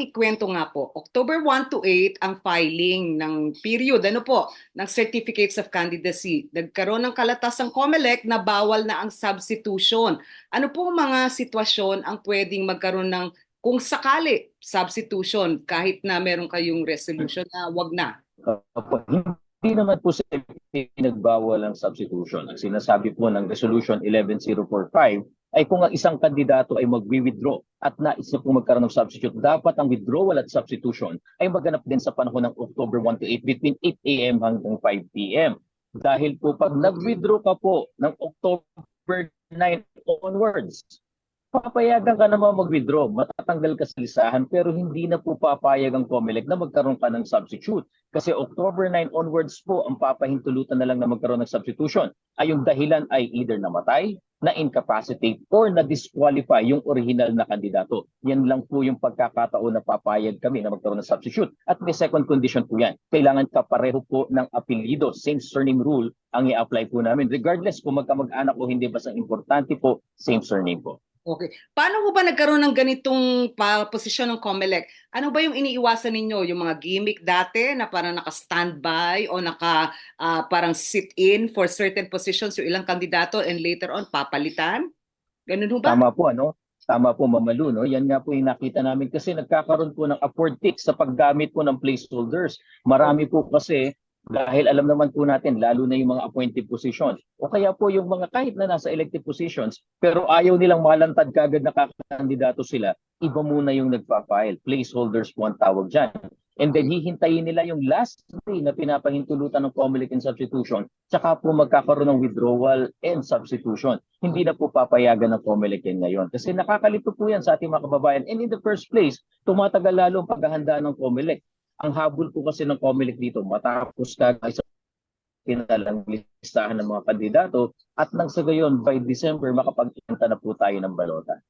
pakikwento nga po, October 1 to 8 ang filing ng period, ano po, ng certificates of candidacy. Nagkaroon ng kalatasang COMELEC na bawal na ang substitution. Ano po ang mga sitwasyon ang pwedeng magkaroon ng kung sakali substitution kahit na meron kayong resolution na wag na? Opo, hindi naman po sa pinagbawal ang substitution. Ang sinasabi po ng Resolution 11045 ay kung ang isang kandidato ay magwi-withdraw at nais na po magkaroon ng substitute, dapat ang withdrawal at substitution ay maganap din sa panahon ng October 1 to 8 between 8 a.m. hanggang 5 p.m. Dahil po pag nag-withdraw ka po ng October 9 onwards, papayagan ka naman mag-withdraw, matatanggal ka sa listahan pero hindi na po papayag ang COMELEC na magkaroon ka ng substitute. Kasi October 9 onwards po ang papahintulutan na lang na magkaroon ng substitution ay yung dahilan ay either namatay, na-incapacitate, or na-disqualify yung original na kandidato. Yan lang po yung pagkakataon na papayag kami na magkaroon ng substitute. At may second condition po yan. Kailangan kapareho po ng apelido, same surname rule ang i-apply po namin. Regardless kung magkamag-anak o hindi, basta importante po, same surname po. Okay. Paano po ba nagkaroon ng ganitong pa posisyon ng COMELEC? Ano ba yung iniiwasan ninyo? Yung mga gimmick dati na parang naka-standby o naka ah, parang sit-in for certain positions yung ilang kandidato and later on papalitan? Ganun ba? Tama po, ano? Tama po, Mamalu, no? Yan nga po yung nakita namin kasi nagkakaroon po ng upward tick sa paggamit po ng placeholders. Marami po kasi dahil alam naman po natin, lalo na yung mga appointed positions. O kaya po yung mga kahit na nasa elective positions, pero ayaw nilang malantad kagad na kakandidato sila, iba muna yung nagpa-file. Placeholders po ang tawag dyan. And then hihintayin nila yung last day na pinapahintulutan ng COMELEC and substitution, tsaka po magkakaroon ng withdrawal and substitution. Hindi na po papayagan ng COMELEC yan ngayon. Kasi nakakalito po yan sa ating mga kababayan. And in the first place, tumatagal lalo ang paghahanda ng COMELEC. Ang habol po kasi ng COMELEC dito, matapos ka sa pinalang listahan ng mga kandidato at nang sa gayon by December makapagpunta na po tayo ng balota.